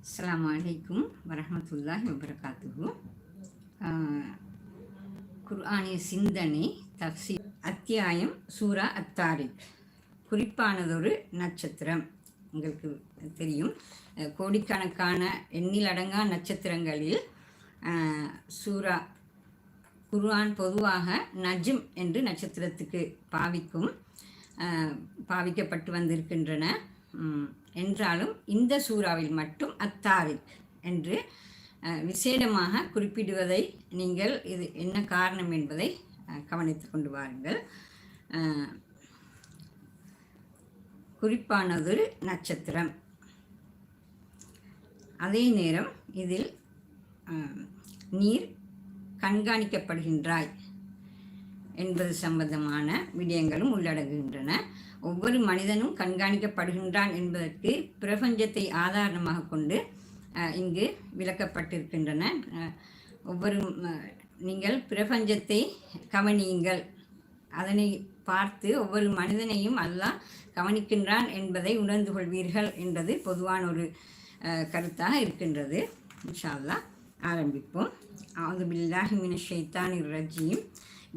அஸ்லாம் வலைக்கும் வரமத்துல்லாஹி வபரகாத்துகு குர்ஆனிய சிந்தனை தப்சி அத்தியாயம் சூரா அத்தாரிக் குறிப்பானதொரு நட்சத்திரம் உங்களுக்கு தெரியும் கோடிக்கணக்கான எண்ணிலடங்கா நட்சத்திரங்களில் சூரா குர்ஆன் பொதுவாக நஜிம் என்று நட்சத்திரத்துக்கு பாவிக்கும் பாவிக்கப்பட்டு வந்திருக்கின்றன என்றாலும் இந்த சூறாவில் மட்டும் அத்தாரிக் என்று விசேடமாக குறிப்பிடுவதை நீங்கள் இது என்ன காரணம் என்பதை கவனித்து கொண்டு வாருங்கள். குறிப்பானதொரு நட்சத்திரம். அதே நேரம் இதில் நீர் கண்காணிக்கப்படுகின்றாய் என்பது சம்பந்தமான விடயங்களும் உள்ளடங்குகின்றன. ஒவ்வொரு மனிதனும் கண்காணிக்கப்படுகின்றான் என்பதற்கு பிரபஞ்சத்தை ஆதாரமாக கொண்டு இங்கு விளக்கப்பட்டிருக்கின்றன. ஒவ்வொரு நீங்கள் பிரபஞ்சத்தை கவனியுங்கள். அதனை பார்த்து ஒவ்வொரு மனிதனையும் அல்லாஹ் கவனிக்கின்றான் என்பதை உணர்ந்து கொள்வீர்கள் என்பது பொதுவான ஒரு கருத்தாக இருக்கின்றது. இன்ஷா ஆரம்பிப்போம். அவுது பில்லாஹி மின இர் ரஜீம்.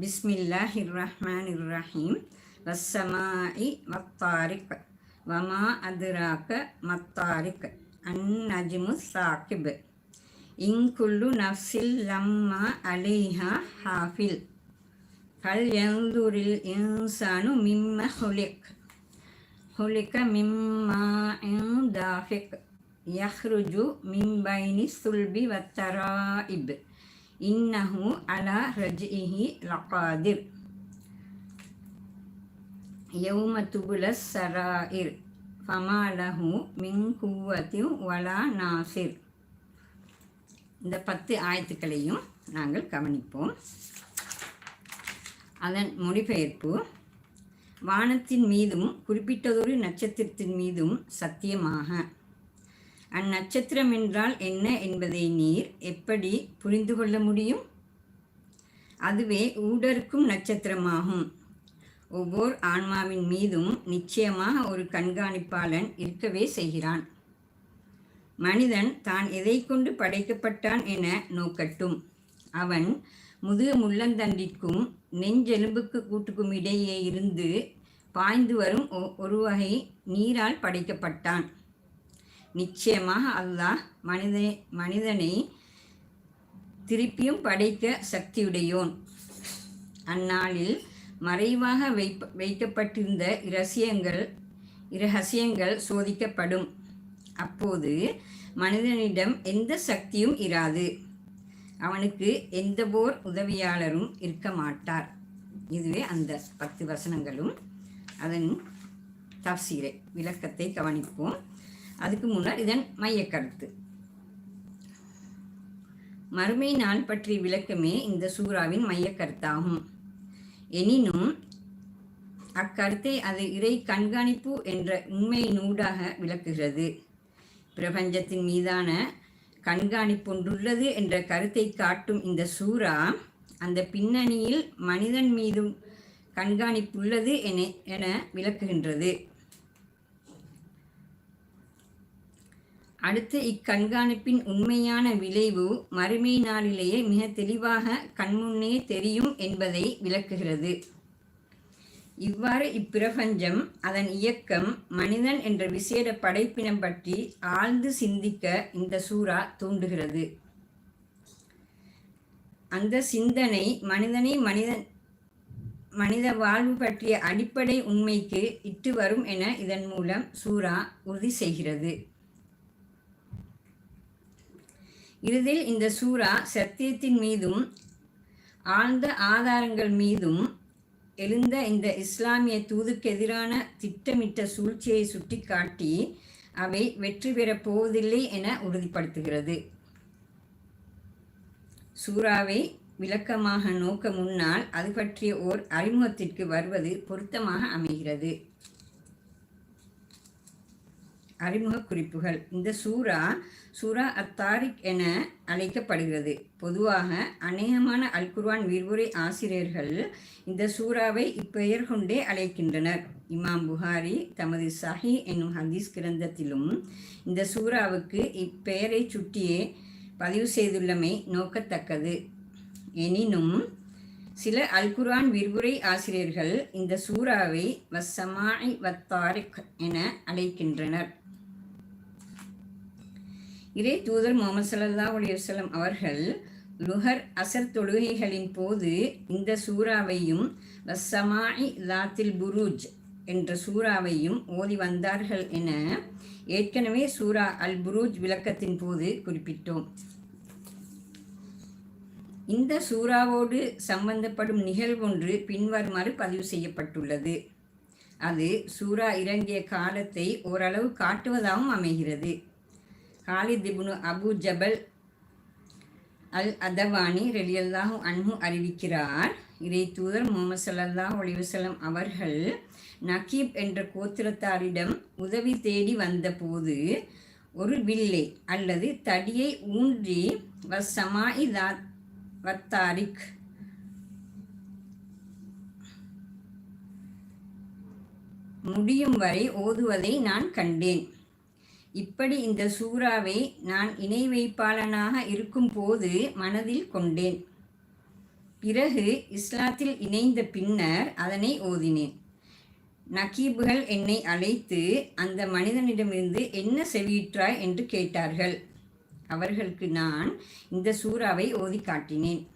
பிஸ்மில்லாஹிர் ரஹ்மானிர் ரஹீம். வசமாயி வத்தாரிக் வமா அதுராக மத்தாரிக் அந்நஜ்மு சாக்கிப். இன் குல்லு லம்மா அலிஹா ஹாஃபில். ஹல் எந்துரில் இன்சானு மிம்ம ஹுலிக். ஹுலிக மிம்மா தாஃபிக் யஹ்ருஜு மிம்பைனி சுல்பி வத்தராயிப் இன்னஹு அலா ரஜ்இஹி லகாதிர். யௌம துபுல சராயிர் ஃபமாலஹு மின் குவத்தி வலா நாசிர். இந்த பத்து ஆயத்துக்களையும் நாங்கள் கவனிப்போம். அதன் மொழிபெயர்ப்பு வானத்தின் மீதும் குறிப்பிட்டதொரு நட்சத்திரத்தின் மீதும் சத்தியமாக. அந்நட்சத்திரம் என்றால் என்ன என்பதை நீர் எப்படி புரிந்து கொள்ள முடியும்? அதுவே ஊடறுக்கும் நட்சத்திரமாகும். ஒவ்வொரு ஆன்மாவின் மீதும் நிச்சயமாக ஒரு கண்காணிப்பாளன் இருக்கவே செய்கிறான். மனிதன் தான் எதை கொண்டு படைக்கப்பட்டான் என நோக்கட்டும். அவன் முதுக முள்ளந்தண்டிற்கும் நெஞ்செலும்புக்கு கூட்டுக்கும் இடையே இருந்து பாய்ந்து வரும் ஒ- ஒரு வகை நீரால் படைக்கப்பட்டான். நிச்சயமாக அல்லாஹ் மனித மனிதனை திருப்பியும் படைக்க சக்தியுடையோன். அந்நாளில் மறைவாக வைப்ப வைக்கப்பட்டிருந்த இரசியங்கள் இரகசியங்கள் சோதிக்கப்படும். அப்போது மனிதனிடம் எந்த சக்தியும் இராது. அவனுக்கு எந்த போர் உதவியாளரும் இருக்க மாட்டார். இதுவே அந்த பத்து வசனங்களும். அதன் தப்சீரை விளக்கத்தை கவனிப்போம். அதுக்கு முன்னர் இதன் மையக்கருத்து. மறுமை நாள் பற்றிய விளக்கமே இந்த சூறாவின் மையக்கருத்தாகும். எனினும் அக்கருத்தை அது இறை கண்காணிப்பு என்ற உண்மை நூடாக விளக்குகிறது. பிரபஞ்சத்தின் மீதான கண்காணிப்பொன்றுள்ளது என்ற கருத்தை காட்டும் இந்த சூறா அந்த பின்னணியில் மனிதன் மீதும் கண்காணிப்புள்ளது என என விளக்குகின்றது. அடுத்து இக்கண்காணிப்பின் உண்மையான விளைவு மறுமை நாளிலேயே மிக தெளிவாக கண்முன்னே தெரியும் என்பதை விளக்குகிறது. இவ்வாறு இப்பிரபஞ்சம் அதன் இயக்கம் மனிதன் என்ற விசேட படைப்பினம் பற்றி ஆழ்ந்து சிந்திக்க இந்த சூறா தூண்டுகிறது. அந்த சிந்தனை மனிதனை மனிதன் மனித வாழ்வு பற்றிய அடிப்படை உண்மைக்கு இட்டு வரும் என இதன் மூலம் சூரா உறுதி செய்கிறது. இறுதியில் இந்த சூரா சத்தியத்தின் மீதும் ஆழ்ந்த ஆதாரங்கள் மீதும் எழுந்த இந்த இஸ்லாமிய தூதுக்கு எதிரான திட்டமிட்ட சூழ்ச்சியை சுட்டிக்காட்டி அவை வெற்றி பெறப் போவதில்லை என உறுதிப்படுத்துகிறது. சூறாவை விளக்கமாக நோக்க முன்னால் அது பற்றிய ஓர் அறிமுகத்திற்கு வருவது பொருத்தமாக அமைகிறது. அறிமுக குறிப்புகள் இந்த சூரா சூரா அத்தாரிக் என அழைக்கப்படுகிறது. பொதுவாக அநேகமான அல்குர்வான் விரிவுரை ஆசிரியர்கள் இந்த சூறாவை இப்பெயர் கொண்டே அழைக்கின்றனர். இமாம் புகாரி தமது சஹி என்னும் ஹதீஸ் கிரந்தத்திலும் இந்த சூறாவுக்கு இப்பெயரை சுட்டியே பதிவு செய்துள்ளமை நோக்கத்தக்கது. எனினும் சில அல்குர்ஆன் விரிவுரை ஆசிரியர்கள் இந்த சூறாவை வசமாய் வத்தாரிக் என அழைக்கின்றனர். இதே தூதர் முகமது சல்லா அலிவசலம் அவர்கள் லுஹர் அசர் தொழுகைகளின் போது இந்த சூறாவையும் வசமாய் லாத்தில் புரூஜ் என்ற சூறாவையும் ஓதி வந்தார்கள் என ஏற்கனவே சூரா அல் புரூஜ் விளக்கத்தின் போது குறிப்பிட்டோம். இந்த சூறாவோடு சம்பந்தப்படும் நிகழ்வொன்று பின்வருமாறு பதிவு செய்யப்பட்டுள்ளது. அது சூரா இறங்கிய காலத்தை ஓரளவு காட்டுவதாகவும் அமைகிறது. காலித் அபு ஜபல் அல் அதவானி ரெலியல்லாஹு அன்பு அறிவிக்கிறார் இதை தூதர் முகமது சல்லாஹ் ஒளிவசலம் அவர்கள் நகீப் என்ற கோத்திரத்தாரிடம் உதவி தேடி வந்தபோது ஒரு வில்லை அல்லது தடியை ஊன்றி வசமாய் வத்தாரிக் முடியும் வரை ஓதுவதை நான் கண்டேன் இப்படி இந்த சூறாவை நான் இணை வைப்பாளனாக இருக்கும் போது மனதில் கொண்டேன். பிறகு இஸ்லாத்தில் இணைந்த பின்னர் அதனை ஓதினேன். நகீபுகள் என்னை அழைத்து அந்த மனிதனிடமிருந்து என்ன செவியிற்றாய் என்று கேட்டார்கள். அவர்களுக்கு நான் இந்த சூறாவை ஓதி காட்டினேன்.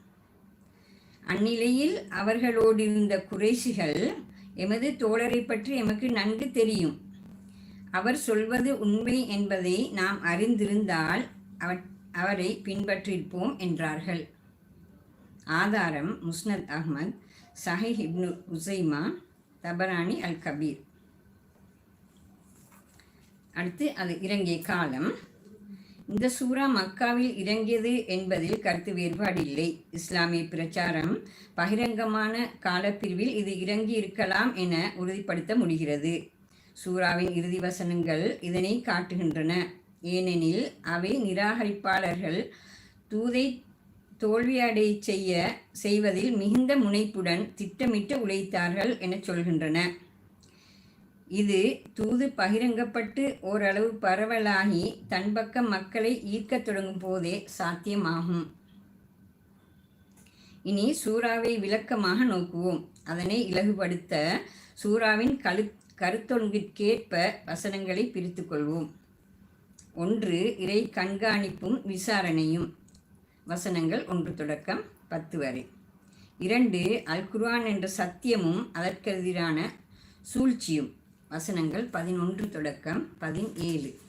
அந்நிலையில் அவர்களோடு இருந்த குறைசிகள் எமது தோழரை பற்றி எமக்கு நன்கு தெரியும். அவர் சொல்வது உண்மை என்பதை நாம் அறிந்திருந்தால் அவரை பின்பற்றிருப்போம் என்றார்கள். ஆதாரம் முஸ்னத் அஹ்மத் சஹி இப்னு உசைமா தபரானி அல் கபீர் அடுத்து அது இறங்கிய காலம். இந்த சூறா மக்காவில் இறங்கியது என்பதில் கருத்து வேறுபாடு இல்லை. இஸ்லாமிய பிரச்சாரம் பகிரங்கமான காலப்பிரிவில் இது இறங்கி இருக்கலாம் என உறுதிப்படுத்த முடிகிறது. சூறாவின் இறுதி வசனங்கள் இதனை காட்டுகின்றன. ஏனெனில் அவை நிராகரிப்பாளர்கள் தூதை தோல்வியடை செய்ய செய்வதில் மிகுந்த முனைப்புடன் திட்டமிட்டு உழைத்தார்கள் என சொல்கின்றன. இது தூது பகிரங்கப்பட்டு ஓரளவு பரவலாகி தன் பக்கம் மக்களை ஈர்க்கத் தொடங்கும் போதே சாத்தியமாகும். இனி சூறாவை விளக்கமாக நோக்குவோம். அதனை இலகுபடுத்த சூறாவின் கழு கருத்தொன்கிற்கேற்ப வசனங்களை பிரித்து கொள்வோம் ஒன்று இறை கண்காணிப்பும் விசாரணையும். வசனங்கள் ஒன்று தொடக்கம் பத்து வரை. இரண்டு அல்குர்வான் என்ற சத்தியமும் அதற்கெதிரான சூழ்ச்சியும். வசனங்கள் பதினொன்று தொடக்கம் பதினேழு.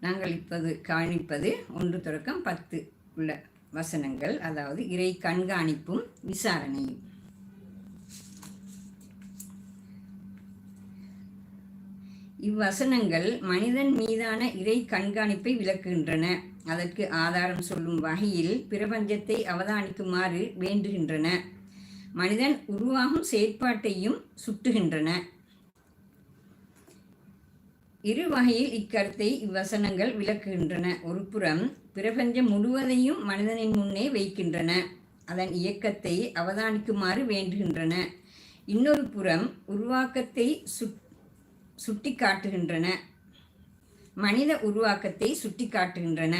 நாங்கள் இப்போது காணிப்பது ஒன்று தொடக்கம் பத்து உள்ள வசனங்கள் அதாவது இறை கண்காணிப்பும் விசாரணையும். இவ்வசனங்கள் மனிதன் மீதான இறை கண்காணிப்பை விளக்குகின்றன. அதற்கு ஆதாரம் சொல்லும் வகையில் பிரபஞ்சத்தை அவதானிக்குமாறு வேண்டுகின்றன. மனிதன் உருவாகும் செயற்பாட்டையும் சுட்டுகின்றன. இரு வகையில் இக்கருத்தை இவ்வசனங்கள் விளக்குகின்றன. ஒரு புறம் பிரபஞ்சம் முழுவதையும் மனிதனின் முன்னே வைக்கின்றன. அதன் இயக்கத்தை அவதானிக்குமாறு வேண்டுகின்றன. இன்னொரு புறம் உருவாக்கத்தை சுட்டி காட்டுகின்றன மனித உருவாக்கத்தை சுட்டி காட்டுகின்றன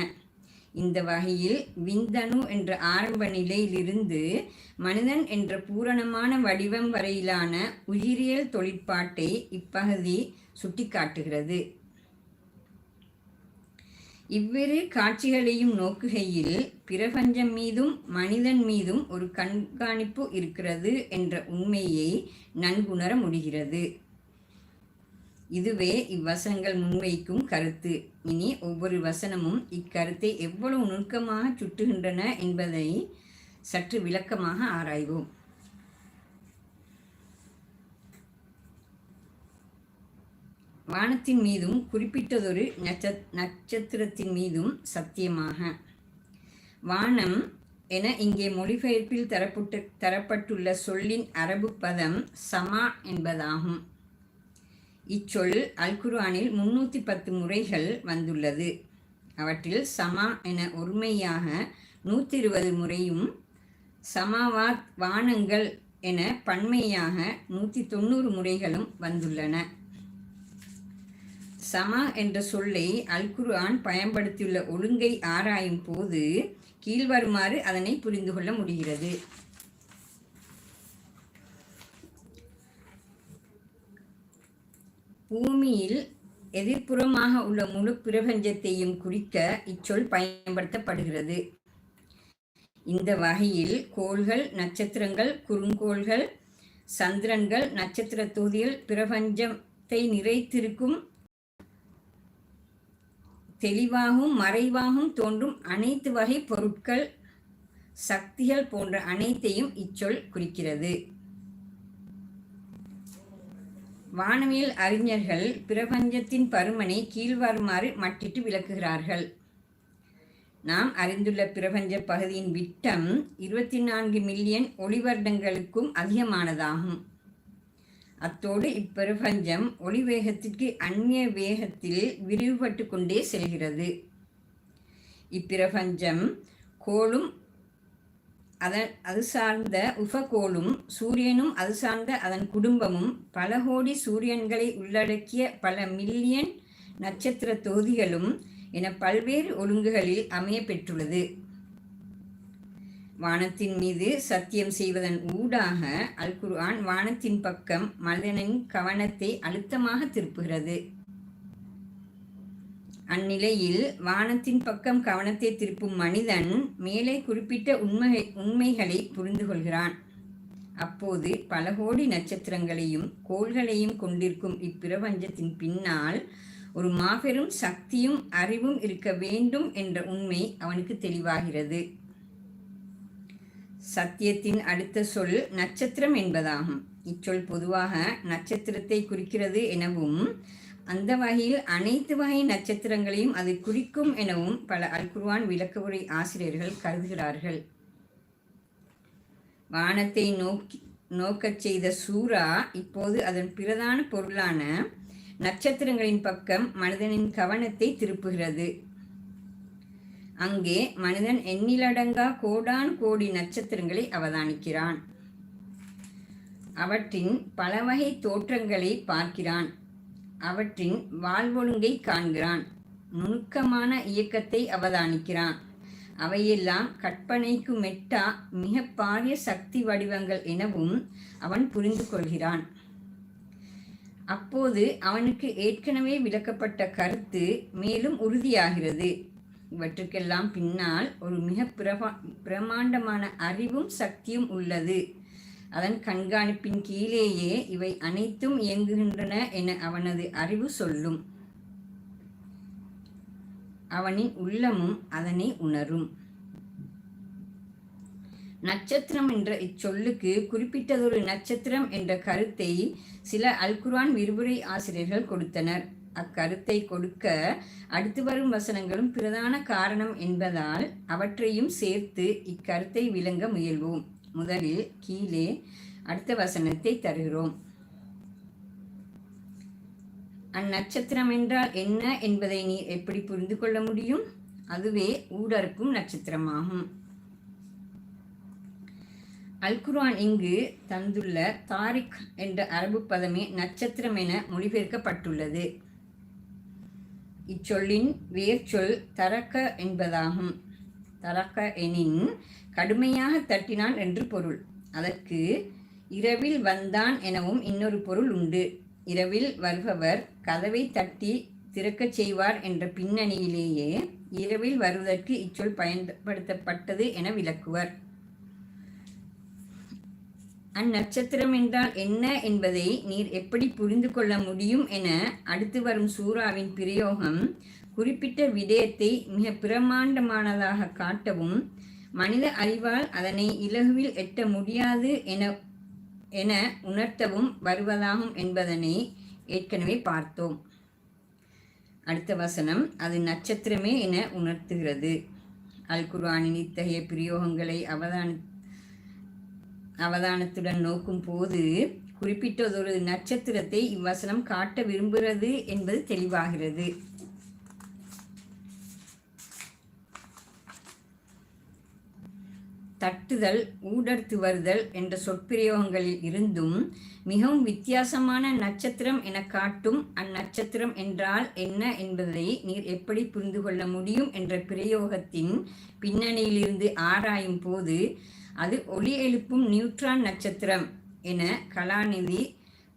இந்த வகையில் விந்தணு என்ற ஆரம்ப நிலையிலிருந்து மனிதன் என்ற பூரணமான வடிவம் வரையிலான உயிரியல் தொழிற்பாட்டை இப்பகுதி சுட்டிக்காட்டுகிறது. இவ்விரு காட்சிகளையும் நோக்குகையில் பிரபஞ்சம் மீதும் மனிதன் மீதும் ஒரு கண்காணிப்பு இருக்கிறது என்ற உண்மையை நன்குணர முடிகிறது. இதுவே இவ்வசனங்கள் முன்வைக்கும் கருத்து. இனி ஒவ்வொரு வசனமும் இக்கருத்தை எவ்வளவு நுணுக்கமாக சுட்டுகின்றன என்பதை சற்று விளக்கமாக ஆராய்வோம். வானத்தின் மீதும் குறிப்பிட்டதொரு நட்ச நட்சத்திரத்தின் மீதும் சத்தியமாக. வானம் என இங்கே மொழிபெயர்ப்பில் தரப்பட்டு தரப்பட்டுள்ள சொல்லின் அரபு பதம் சமா என்பதாகும். இச்சொல் அல்குர்ஆனில் முன்னூற்றி பத்து முறைகள் வந்துள்ளது. அவற்றில் சமா என ஒருமையாக நூற்றி இருபது முறையும் சமாவாத் வானங்கள் என பன்மையாக நூற்றி தொண்ணூறு முறைகளும் வந்துள்ளன. சமா என்ற சொல்லை அல்குர்ஆன் பயன்படுத்தியுள்ள ஒழுங்கை ஆராயும் போது கீழ்வருமாறு அதனை புரிந்து கொள்ள முடிகிறது. பூமியில் எதிர்ப்புறமாக உள்ள முழு பிரபஞ்சத்தையும் குறிக்க இச்சொல் பயன்படுத்தப்படுகிறது. இந்த வகையில் கோள்கள் நட்சத்திரங்கள் குறுங்கோள்கள் சந்திரன்கள் நட்சத்திர தொகுதிகள் பிரபஞ்சத்தை நிறைத்திருக்கும் தெளிவாகவும் மறைவாகவும் தோன்றும் அனைத்து வகை பொருட்கள் சக்திகள் போன்ற அனைத்தையும் இச்சொல் குறிக்கிறது. வானவியல் அறிஞர்கள் பிரபஞ்சத்தின் பருமனை கீழ்வருமாறு மட்டிட்டு விளக்குகிறார்கள். நாம் அறிந்துள்ள பிரபஞ்ச பகுதியின் விட்டம் இருபத்தி நான்கு மில்லியன் ஒளிவருடங்களுக்கும் அதிகமானதாகும். அத்தோடு இப்பிரபஞ்சம் ஒளி வேகத்திற்கு அந்நிய வேகத்தில் விரிவுபட்டு கொண்டே செல்கிறது. இப்பிரபஞ்சம் கோளும் அதன் அது சார்ந்த உபகோளும் சூரியனும் அது சார்ந்த அதன் குடும்பமும் பல கோடி சூரியன்களை உள்ளடக்கிய பல மில்லியன் நட்சத்திர தொகுதிகளும் என பல்வேறு ஒழுங்குகளில் அமைய பெற்றுள்ளது வானத்தின் மீது சத்தியம் செய்வதன் ஊடாக அல் குர்ஆன் வானத்தின் பக்கம் மனிதனின் கவனத்தை அழுத்தமாக திருப்புகிறது. அந்நிலையில் வானத்தின் பக்கம் கவனத்தை திருப்பும் மனிதன் மேலே குறிப்பிட்ட உண்மை உண்மைகளை புரிந்து கொள்கிறான் அப்போது பல கோடி நட்சத்திரங்களையும் கோள்களையும் கொண்டிருக்கும் இப்பிரபஞ்சத்தின் பின்னால் ஒரு மாபெரும் சக்தியும் அறிவும் இருக்க வேண்டும் என்ற உண்மை அவனுக்கு தெளிவாகிறது. சத்தியத்தின் அடுத்த சொல் நட்சத்திரம் என்பதாகும். இச்சொல் பொதுவாக நட்சத்திரத்தை குறிக்கிறது எனவும் அந்த வகையில் அனைத்து வகை நட்சத்திரங்களையும் அது குறிக்கும் எனவும் பல அல்குர்வான் விளக்கவுரை ஆசிரியர்கள் கருதுகிறார்கள். வானத்தை நோக்கி நோக்கச் செய்த சூரா இப்போது அதன் பிரதான பொருளான நட்சத்திரங்களின் பக்கம் மனிதனின் கவனத்தை திருப்புகிறது. அங்கே மனிதன் எண்ணிலடங்கா கோடான் கோடி நட்சத்திரங்களை அவதானிக்கிறான். அவற்றின் பல வகை தோற்றங்களை பார்க்கிறான். அவற்றின் வாழ்வொழுங்கை காண்கிறான். நுணுக்கமான இயக்கத்தை அவதானிக்கிறான். அவையெல்லாம் கற்பனைக்கு மெட்டா மிக பாரிய சக்தி வடிவங்கள் எனவும் அவன் புரிந்து கொள்கிறான். அப்போது அவனுக்கு ஏற்கனவே விளக்கப்பட்ட கருத்து மேலும் உறுதியாகிறது. இவற்றுக்கெல்லாம் பின்னால் ஒரு மிக பிரமா பிரமாண்டமான அறிவும் சக்தியும் உள்ளது. அதன் கண்காணிப்பின் கீழேயே இவை அனைத்தும் இயங்குகின்றன என அவனது அறிவு சொல்லும். அவனின் உள்ளமும் அதனை உணரும். நட்சத்திரம் என்ற இச்சொல்லுக்கு குறிப்பிட்டதொரு நட்சத்திரம் என்ற கருத்தை சில அல்குரான் விரிவுரை ஆசிரியர்கள் கொடுத்தனர். அக்கருத்தை கொடுக்க அடுத்து வரும் வசனங்களும் பிரதான காரணம் என்பதால் அவற்றையும் சேர்த்து இக்கருத்தை விளங்க முயல்வோம். முதலில் கீழே அடுத்த வசனத்தை தருகிறோம். அந்நட்சத்திரம் என்றால் என்ன என்பதை நீ எப்படி புரிந்து கொள்ள முடியும்? அதுவே ஊடறுக்கும் நட்சத்திரமாகும். அல்குரான் இங்கு தந்துள்ள தாரிக் என்ற அரபு பதமே நட்சத்திரம் என மொழிபெயர்க்கப்பட்டுள்ளது. இச்சொல்லின் வேர்ச்சொல் தரக்க என்பதாகும். தலக எனின் கடுமையாக தட்டினான் என்று பொருள். அதற்கு இரவில் வந்தான் எனவும் இன்னொரு பொருள் உண்டு. இரவில் வருபவர் கதவை தட்டி திறக்கச் செய்வார் என்ற பின்னணியிலேயே இரவில் வருவதற்கு இச்சொல் பயன்படுத்தப்பட்டது என விளக்குவர். அந்நட்சத்திரம் என்றால் என்ன என்பதை நீர் எப்படி புரிந்து கொள்ள முடியும் என அடுத்து வரும் சூறாவின் பிரயோகம் குறிப்பிட்ட விடயத்தை மிக பிரமாண்டமானதாக காட்டவும் மனித அறிவால் அதனை இலகுவில் எட்ட முடியாது என என உணர்த்தவும் வருவதாகும் என்பதனை ஏற்கனவே பார்த்தோம். அடுத்த வசனம் அது நட்சத்திரமே என உணர்த்துகிறது. அல் குர்ஆனின் இத்தகைய பிரயோகங்களை அவதான அவதானத்துடன் நோக்கும் போது குறிப்பிட்டதொரு நட்சத்திரத்தை இவ்வசனம் காட்ட விரும்புகிறது என்பது தெளிவாகிறது. தட்டுதல் ஊடர்த்து வருதல் என்ற சொற்பிரயோகங்களில் இருந்தும் மிகவும் வித்தியாசமான நட்சத்திரம் என காட்டும் அந்நட்சத்திரம் என்றால் என்ன என்பதை நீர் எப்படி புரிந்து கொள்ள முடியும் என்ற பிரயோகத்தின் பின்னணியிலிருந்து ஆராயும் போது அது ஒளி எழுப்பும் நியூட்ரான் நட்சத்திரம் என கலாநிதி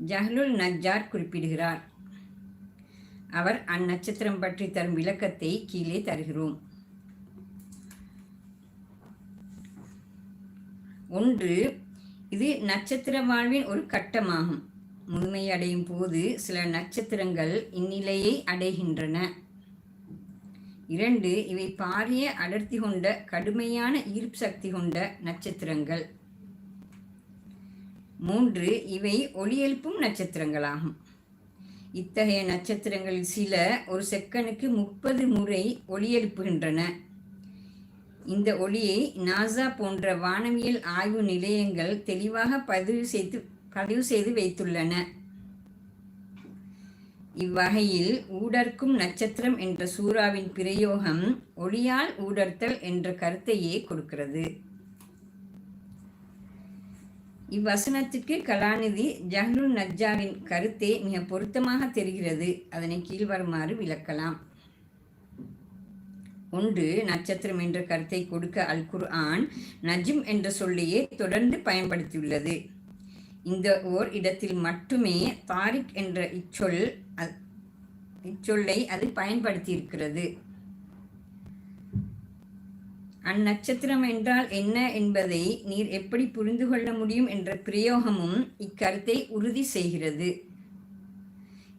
ஜஹ்லுல் நஜ்ஜார் குறிப்பிடுகிறார். அவர் அந்நட்சத்திரம் பற்றி தரும் விளக்கத்தை கீழே தருகிறோம். ஒன்று இது நட்சத்திர வாழ்வின் ஒரு கட்டமாகும். முழுமையடையும் போது சில நட்சத்திரங்கள் இந்நிலையை அடைகின்றன. இரண்டு இவை பாரிய அடர்த்தி கொண்ட கடுமையான ஈர்ப்பு சக்தி கொண்ட நட்சத்திரங்கள். மூன்று இவை ஒளியெழுப்பும் நட்சத்திரங்களாகும். இத்தகைய நட்சத்திரங்களில் சில ஒரு செக்கனுக்கு முப்பது முறை ஒளியெழுப்புகின்றன இந்த ஒளியை நாசா போன்ற வானவியல் ஆய்வு நிலையங்கள் தெளிவாக பதிவு செய்து பதிவு செய்து வைத்துள்ளன. இவ்வகையில் ஊடர்க்கும் நட்சத்திரம் என்ற சூறாவின் பிரயோகம் ஒளியால் ஊடர்த்தல் என்ற கருத்தையே கொடுக்கிறது. இவ்வசனத்துக்கு கலாநிதி ஜஹ்லுல் நஜ்ஜாரின் கருத்தே மிக பொருத்தமாக தெரிகிறது. அதனை கீழ்வருமாறு விளக்கலாம். ஒன்று நட்சத்திரம் என்ற கருத்தை கொடுக்க அல் குர் ஆன் நஜிம் என்ற சொல்லையே தொடர்ந்து பயன்படுத்தியுள்ளது. இந்த ஓர் இடத்தில் மட்டுமே தாரிக் என்ற இச்சொல் இச்சொல்லை அது பயன்படுத்தியிருக்கிறது. அந்நட்சத்திரம் என்றால் என்ன என்பதை நீர் எப்படி புரிந்து கொள்ள முடியும் என்ற பிரயோகமும் இக்கருத்தை உறுதி செய்கிறது.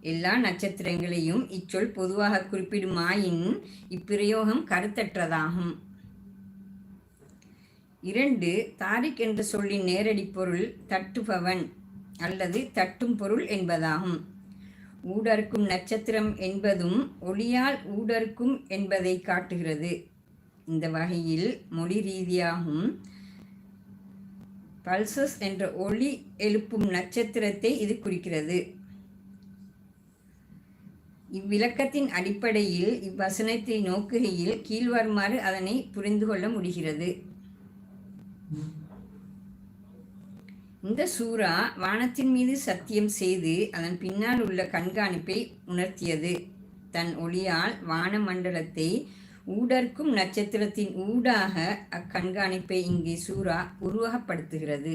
எல்லா நட்சத்திரங்களையும் இச்சொல் பொதுவாக குறிப்பிடுமாயின் இப்பிரயோகம் கருத்தற்றதாகும். இரண்டு தாரிக் என்ற சொல்லின் நேரடி பொருள் தட்டுபவன் அல்லது தட்டும் பொருள் என்பதாகும். ஊடறுக்கும் நட்சத்திரம் என்பதும் ஒளியால் ஊடறுக்கும் என்பதை காட்டுகிறது. இந்த வகையில் மொழி ரீதியாகும். பல்சஸ் என்ற ஒளி எழுப்பும் நட்சத்திரத்தை இது குறிக்கிறது. இவ்விளக்கத்தின் அடிப்படையில் இவ்வசனத்தை நோக்குகையில் கீழ்வருமாறு அதனை புரிந்து கொள்ள முடிகிறது. இந்த சூறா வானத்தின் மீது சத்தியம் செய்து அதன் பின்னால் உள்ள கண்காணிப்பை உணர்த்தியது. தன் ஒளியால் வான மண்டலத்தை ஊடர்க்கும் நட்சத்திரத்தின் ஊடாக அக்கண்காணிப்பை இங்கே சூறா உருவகப்படுத்துகிறது.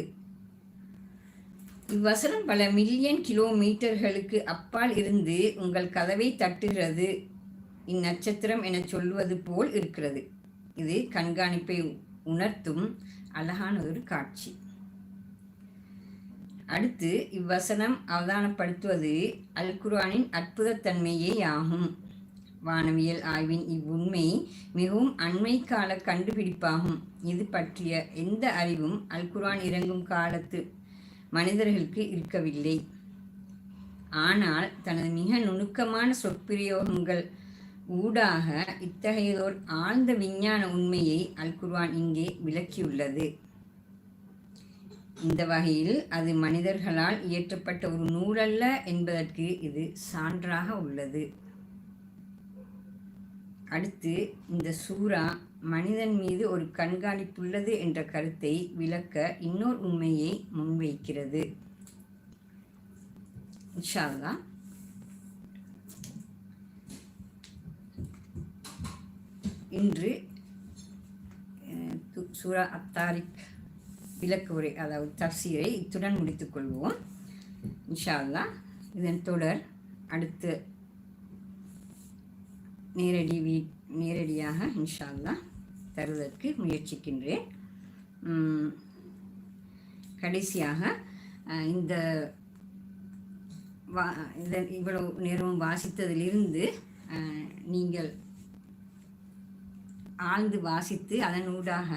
இவ்வசனம் பல மில்லியன் கிலோமீட்டர்களுக்கு அப்பால் இருந்து உங்கள் கதவை தட்டுகிறது. இந்நட்சத்திரம் என சொல்வது போல் இருக்கிறது. இது கண்காணிப்பை உணர்த்தும் அழகான ஒரு காட்சி. அடுத்து இவ்வசனம் அவதானப்படுத்துவது அல் குர்ஆனின் அற்புதத்தன்மையே ஆகும் வானவியல் ஆய்வின் இவ்வுண்மை மிகவும் அண்மை கால கண்டுபிடிப்பாகும். இது பற்றிய எந்த அறிவும் அல் குர்ஆன் இறங்கும் காலத்து மனிதர்களுக்கு இருக்கவில்லை. ஆனால் தனது மிக நுணுக்கமான சொற்பிரயோகங்கள் ஊடாக இத்தகையதோர் ஆழ்ந்த விஞ்ஞான உண்மையை அல் குர்வான் இங்கே விளக்கியுள்ளது. இந்த வகையில் அது மனிதர்களால் இயற்றப்பட்ட ஒரு நூலல்ல என்பதற்கு இது சான்றாக உள்ளது. அடுத்து இந்த சூறா மனிதன் மீது ஒரு கண்காணிப்புள்ளது என்ற கருத்தை விளக்க இன்னொரு உண்மையை முன்வைக்கிறது. இன்ஷால்லா இன்று சூரா அத்தாரிக் விளக்கு உரை அதாவது தப்சீரை இத்துடன் முடித்துக்கொள்வோம் இன்ஷால்லா இதன் தொடர் அடுத்து நேரடி வீ நேரடியாக இன்ஷால்லா தருவதற்கு முயற்சிக்கின்றேன். கடைசியாக இந்த வா இவ்வளவு நேரம் வாசித்ததிலிருந்து நீங்கள் ஆழ்ந்து வாசித்து அதனூடாக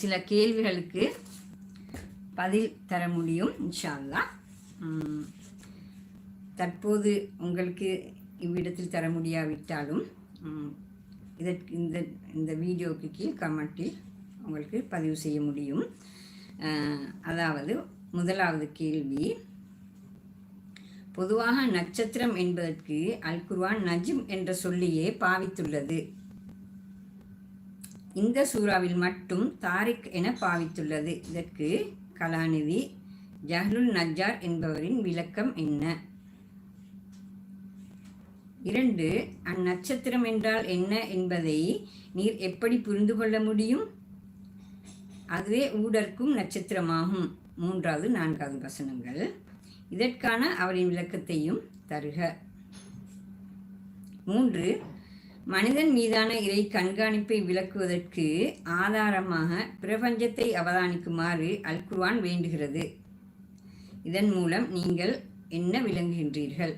சில கேள்விகளுக்கு பதில் தர முடியும் இன்ஷால்லா. தற்போது உங்களுக்கு இவ்விடத்தில் தர முடியாவிட்டாலும் இதற்கு இந்த இந்த வீடியோவுக்கு கீழ் கமெண்ட்டில் உங்களுக்கு பதிவு செய்ய முடியும். அதாவது முதலாவது கேள்வி. பொதுவாக நட்சத்திரம் என்பதற்கு அல் குர்வான் நஜிம் என்ற சொல்லியே பாவித்துள்ளது. இந்த சூறாவில் மட்டும் தாரிக் என பாவித்துள்ளது. இதற்கு கலாநிதி ஜஹ்லுல் நஜ்ஜார் என்பவரின் விளக்கம் என்ன? இரண்டு அந்நட்சத்திரம் என்றால் என்ன என்பதை நீர் எப்படி புரிந்து கொள்ள முடியும்? அதுவே ஊடர்க்கும் நட்சத்திரமாகும். மூன்றாவது நான்காவது வசனங்கள். இதற்கான அவரின் விளக்கத்தையும் தருக. மூன்று மனிதன் மீதான இறை கண்காணிப்பை விளக்குவதற்கு ஆதாரமாக பிரபஞ்சத்தை அவதானிக்குமாறு அல்குவான் வேண்டுகிறது. இதன் மூலம் நீங்கள் என்ன விளங்குகின்றீர்கள்?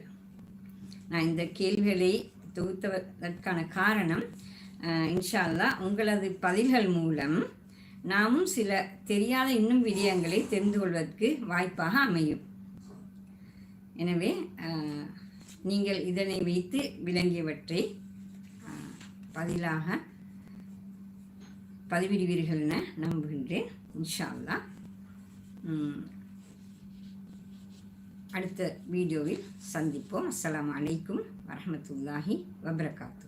நான் இந்த கேள்விகளை தொகுத்ததற்கான காரணம் இன்ஷால்லா இன்ஷா உங்களது பதில்கள் மூலம் நாமும் சில தெரியாத இன்னும் விடயங்களை தெரிந்து கொள்வதற்கு வாய்ப்பாக அமையும். எனவே நீங்கள் இதனை வைத்து விளங்கியவற்றை பதிலாக பதிவிடுவீர்கள் என நம்புகின்றேன் இன்ஷா அடுத்த வீடியோவில் சந்திப்போம். அஸ்லாம் அலைக்கும் வரமத்துல்லாஹி வபரகாத்து.